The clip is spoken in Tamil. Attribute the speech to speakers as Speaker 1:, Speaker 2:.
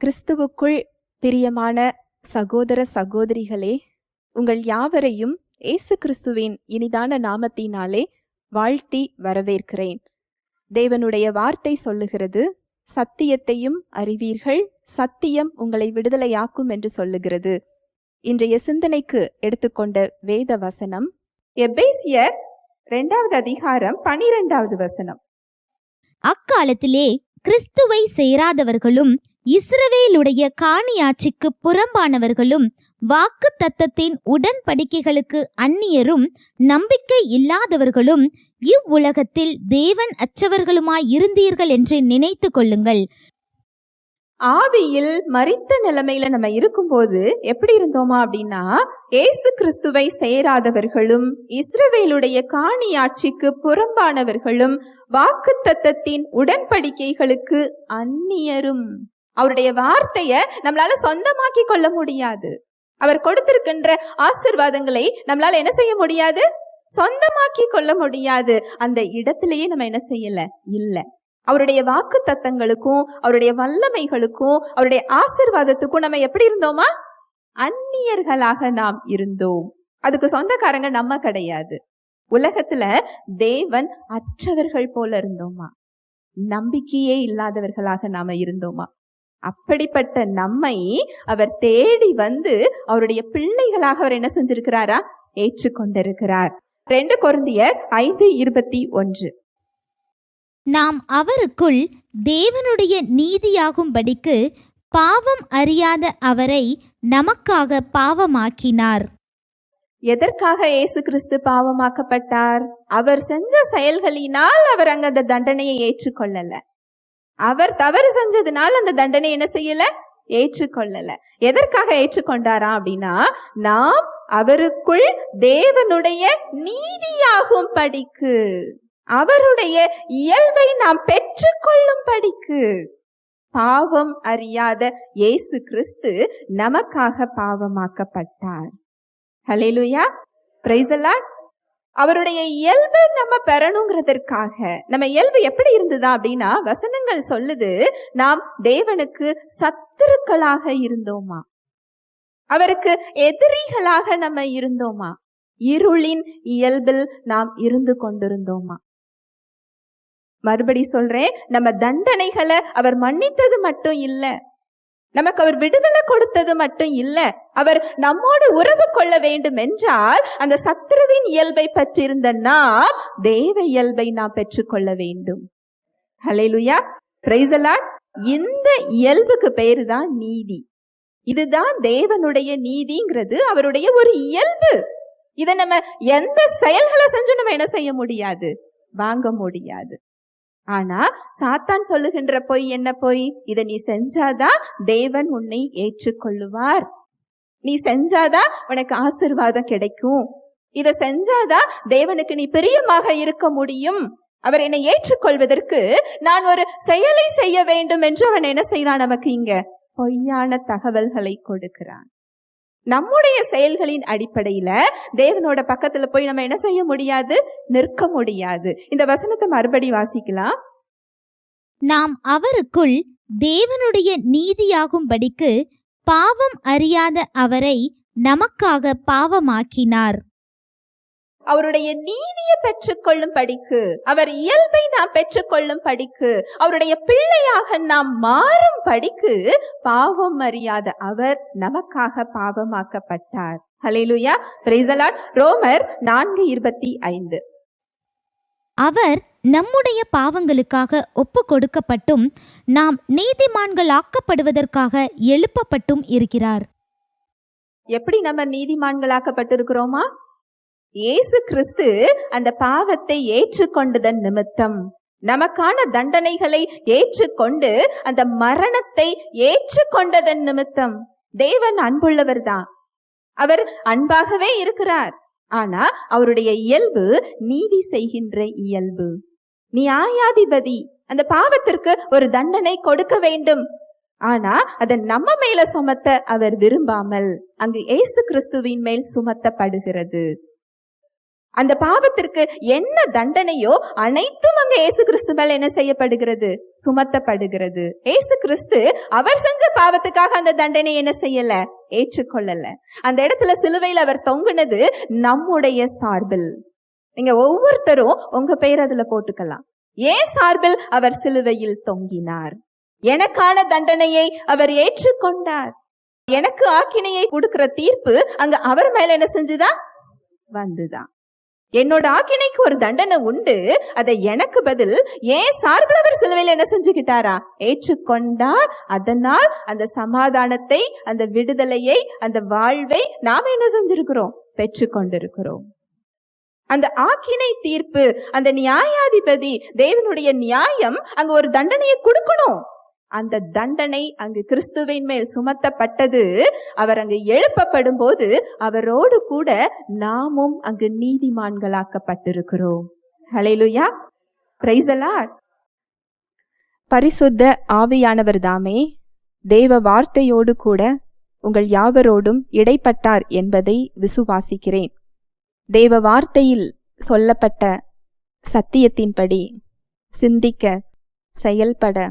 Speaker 1: கிறிஸ்துவுக்குள் பிரியமான சகோதர சகோதரிகளே உங்கள் யாவரையும் இயேசு கிறிஸ்துவின் இனிதான நாமத்தினாலே வாழ்த்தி வரவேற்கிறேன். தேவனுடைய வார்த்தை சொல்லுகிறது சத்தியத்தையும் அறிவீர்கள் சத்தியம் உங்களை விடுதலையாக்கும் என்று சொல்லுகிறது. இன்றைய சிந்தனைக்கு எடுத்துக்கொண்ட வேத வசனம் எபேசியர் இரண்டாவது அதிகாரம் பனிரெண்டாவது வசனம்.
Speaker 2: அக்காலத்திலே கிறிஸ்துவை சேராதவர்களும் இஸ்ரவேலுடைய காணியாட்சிக்கு புறம்பானவர்களும் வாக்கு தத்தத்தின் உடன்படிக்கைகளுக்கு அந்நியரும் நம்பிக்கை இல்லாதவர்களும் இவ்வுலகத்தில் தேவன் அச்சவர்களுமாய் இருந்தீர்கள் என்று நினைத்து கொள்ளுங்கள்.
Speaker 1: ஆவியில் மறித்த நிலைமையில நம்ம இருக்கும்போது எப்படி இருந்தோமா அப்படின்னா ஏசு கிறிஸ்துவை சேராதவர்களும் இஸ்ரவேலுடைய காணி ஆட்சிக்கு புறம்பானவர்களும் வாக்கு தத்தத்தின் உடன்படிக்கைகளுக்கு அந்நியரும். அவருடைய வார்த்தையை நம்மளால சொந்தமாக்கி கொள்ள முடியாது. அவர் கொடுத்திருக்கின்ற ஆசிர்வாதங்களை நம்மளால என்ன செய்ய முடியாது? சொந்தமாக்கி கொள்ள முடியாது. அந்த இடத்திலேயே நம்ம என்ன செய்யல? இல்ல. அவருடைய வாக்கு தத்தங்களுக்கும் அவருடைய வல்லமைகளுக்கும் அவருடைய ஆசிர்வாதத்துக்கும் நம்ம எப்படி இருந்தோமா? அந்நியர்களாக நாம் இருந்தோம். அதுக்கு சொந்தக்காரங்க நம்ம கிடையாது. உலகத்துல தேவன் அற்றவர்கள் போல இருந்தோமா? நம்பிக்கையே இல்லாதவர்களாக நாம இருந்தோமா? அப்படிப்பட்ட நம்மை அவர் தேடி வந்து அவருடைய பிள்ளைகளாக அவர் என்ன செஞ்சிருக்கிறாரா? ஏற்றுக்கொண்டிருக்கிறார். ரெண்டு கொருந்தியர் ஐந்து இருபத்தி ஒன்று.
Speaker 2: நாம் அவருக்குள் தேவனுடைய நீதியாகும்படிக்கு பாவம் அறியாத அவரை நமக்காக பாவமாக்கினார்.
Speaker 1: எதற்காக இயேசு கிறிஸ்து பாவமாக்கப்பட்டார்? அவர் செஞ்ச செயல்களினால் அவர் அங்க அந்த தண்டனையை ஏற்றுக்கொள்ளல. அவர் தவறு செஞ்சதுனால அந்த தண்டனை என்ன செய்யல? ஏற்றுக்கொள்ளல. எதற்காக ஏற்றுக்கொண்டாரா அப்படின்னா நாம் அவருக்குள் தேவனுடைய நீதியாகும் படிக்கு. அவருடைய இயல்பை நாம் பெற்றுக்கொள்ளும் படிக்கு. பாவம் அறியாத இயேசு கிறிஸ்து நமக்காக பாவமாக்கப்பட்டார். ஹலேலுயா பிரைசலாட் அவருடைய இயல்பை நம்ம பெறணுங்கிறதற்காக நம்ம இயல்பு எப்படி இருந்ததா அப்படின்னா வசனங்கள் சொல்லுது நாம் தேவனுக்கு சத்துருக்களாக இருந்தோமா? அவருக்கு எதிரிகளாக நம்ம இருந்தோமா? இருளின் இயல்பில் நாம் இருந்து கொண்டிருந்தோமா? மறுபடி சொல்றேன் நம்ம தண்டனைகளை அவர் மன்னித்தது மட்டும் இல்லை. நமக்கு அவர் விடுதலை கொடுத்தது மட்டும் இல்ல அவர் நம்மோடு உறவு கொள்ள வேண்டும் என்றால் அந்த சத்ருவின் இயல்பை பற்றிருந்த நாம் தேவ இயல்பை நாம் பெற்றுக்கொள்ள வேண்டும். ஹலேலுயா பிரைசலாட் இந்த இயல்புக்கு பேரு தான் நீதி. இதுதான் தேவனுடைய நீதிங்கிறது அவருடைய ஒரு இயல்பு. இதை நம்ம எந்த செயல்களை செஞ்சு நம்ம என்ன செய்ய முடியாது? வாங்க முடியாது. ஆனா சாத்தான் சொல்லுகின்ற பொய் என்ன பொய்? இதை நீ செஞ்சாதான் தேவன் உன்னை ஏற்றுக்கொள்ளுவார். நீ செஞ்சாதான் உனக்கு ஆசிர்வாதம் கிடைக்கும். இதை செஞ்சாதான் தேவனுக்கு நீ பிரியமாக இருக்க முடியும். அவர் என்னை ஏற்றுக்கொள்வதற்கு நான் ஒரு செயலை செய்ய வேண்டும் என்று அவன் என்ன செய்யறான் நமக்கு இங்க? பொய்யான தகவல்களை கொடுக்கிறான். நம்முடைய செயல்களின் அடிப்படையில் தேவனோட பக்கத்தில் போய் நம்ம என்ன செய்ய முடியாது? நிற்க முடியாது. இந்த வசனத்தை மறுபடி வாசிக்கலாம்.
Speaker 2: நாம் அவருக்குள் தேவனுடைய நீதியாகும்படிக்கு பாவம் அறியாத அவரை நமக்காக பாவமாக்கினார்.
Speaker 1: அவருடைய நீதியை பெற்றுக்கொள்ளும் படிக்கு அவர் இயல்பை நாம் பெற்றுக்கொள்ளும் படிக்கு அவருடைய பிள்ளையாக நாம் மாறும் படிக்கு பாவம் அறியாத அவர் நமக்காக பாவமாக்கப்பட்டார். ஹலேலுயா பிரைசலாட் ரோமர் நான்கு இருபத்தி ஐந்து.
Speaker 2: அவர் நம்முடைய பாவங்களுக்காக ஒப்பு கொடுக்கப்பட்டும் நாம் நீதிமான்களாக்கப்படுவதற்காக எழுப்பப்பட்டும் இருக்கிறார்.
Speaker 1: எப்படி நம்ம நீதிமான்களாக்கப்பட்டிருக்கிறோமா? இயேசு கிறிஸ்து அந்த பாவத்தை ஏற்றுக்கொண்டதன் நிமித்தம். நமக்கான தண்டனைகளை ஏற்றுக்கொண்டு அந்த மரணத்தை ஏற்றுக்கொண்டதன் நிமித்தம். தேவன் அன்புள்ளவர் தான் அவர் அன்பாகவே இருக்கிறார். ஆனா அவருடைய இயல்பு நீதி செய்கின்ற இயல்பு. நியாயாதிபதி அந்த பாவத்திற்கு ஒரு தண்டனை கொடுக்க வேண்டும். ஆனா அதை நம்ம மேல சுமத்த அவர் விரும்பாமல் அங்கு இயேசு கிறிஸ்துவின் மேல் சுமத்தப்படுகிறது. அந்த பாவத்திற்கு என்ன தண்டனையோ அனைத்தும் அங்க ஏசு கிறிஸ்து மேல என்ன செய்யப்படுகிறது? சுமத்தப்படுகிறது. ஏசு கிறிஸ்து அவர் செஞ்ச பாவத்துக்காக அந்த தண்டனை என்ன செய்யல? ஏற்றுக்கொள்ளல. அந்த இடத்துல சிலுவையில் அவர் தொங்குனது நம்முடைய சார்பில். நீங்க ஒவ்வொருத்தரும் உங்க பெயர் அதுல போட்டுக்கலாம். ஏன் சார்பில் அவர் சிலுவையில் தொங்கினார்? எனக்கான தண்டனையை அவர் ஏற்றுக்கொண்டார். எனக்கு ஆக்கினையை கொடுக்கிற தீர்ப்பு அங்க அவர் மேல என்ன செஞ்சுதான் வந்துதான் என்னோட ஆக்கினைக்கு ஒரு தண்டனை உண்டு. அதை எனக்கு பதில் ஏன் சார்பில் அவர் சிலுவையில் என்ன செஞ்சுக்கிட்டாரா? ஏற்றுக்கொண்டார். அதனால் அந்த சமாதானத்தை அந்த விடுதலையை அந்த வாழ்வை நாம் என்ன செஞ்சிருக்கிறோம்? பெற்றுக்கொண்டிருக்கிறோம். அந்த ஆக்கினை தீர்ப்பு அந்த நியாயாதிபதி தேவனுடைய நியாயம் அங்க ஒரு தண்டனையை கொடுக்கணும். அந்த தண்டனை அங்கு கிறிஸ்துவின் மேல் சுமத்தப்பட்டது. அவர் அங்கு எழுப்பப்படும் போது அவரோடு கூட நாமும் அங்கு நீதிமான்களாக்கப்பட்டிருக்கிறோம். ஹalleluya praise பரிசுத்த ஆவியானவர் தாமே தேவ வார்த்தையோடு கூட உங்கள் யாவரோடும் இடைப்பட்டார் என்பதை விசுவாசிக்கிறேன். தேவ வார்த்தையில் சொல்லப்பட்ட சத்தியத்தின்படி சிந்திக்க செயல்பட